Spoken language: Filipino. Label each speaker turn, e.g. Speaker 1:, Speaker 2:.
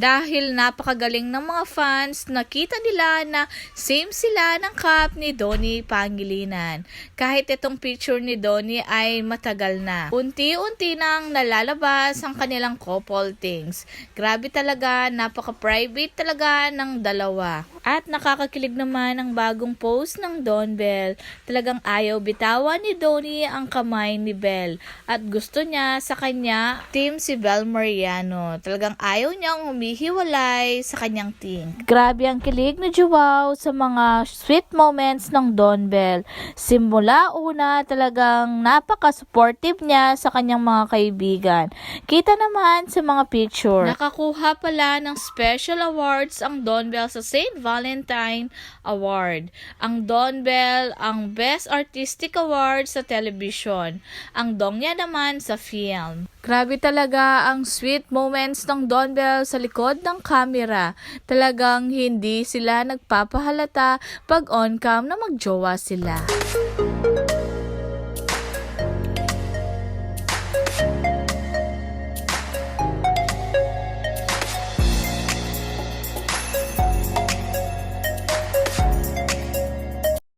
Speaker 1: Dahil napakagaling ng mga fans, nakita nila na same sila ng cup ni Donnie Pangilinan. Kahit itong picture ni Donnie ay matagal na. Unti-unti nang nalalabas ang kanilang couple things. Grabe talaga, napaka-private talaga ng dalawa. At nakakakilig naman ang bagong post ng Don Bell. Talagang ayaw bitawan ni Donnie ang kamay ni Bell. At gusto niya sa kanya, team si Bell Mariano. Talagang ayaw niyang humihiwalay sa kanyang team. Grabe ang kilig ni Joao sa mga sweet moments ng Don Bell. Simula una talagang napaka-supportive niya sa kanyang mga kaibigan. Kita naman sa mga picture. Nakakuha pala ng special awards ang Don Bell sa St. Valentine Award. Ang Don Bell ang Best Artistic Award sa television. Ang Dong niya naman sa film. Grabe talaga ang sweet moments ng Don Bell sa likod ng camera. Talagang hindi sila nagpapahalata pag on cam na magjowa sila.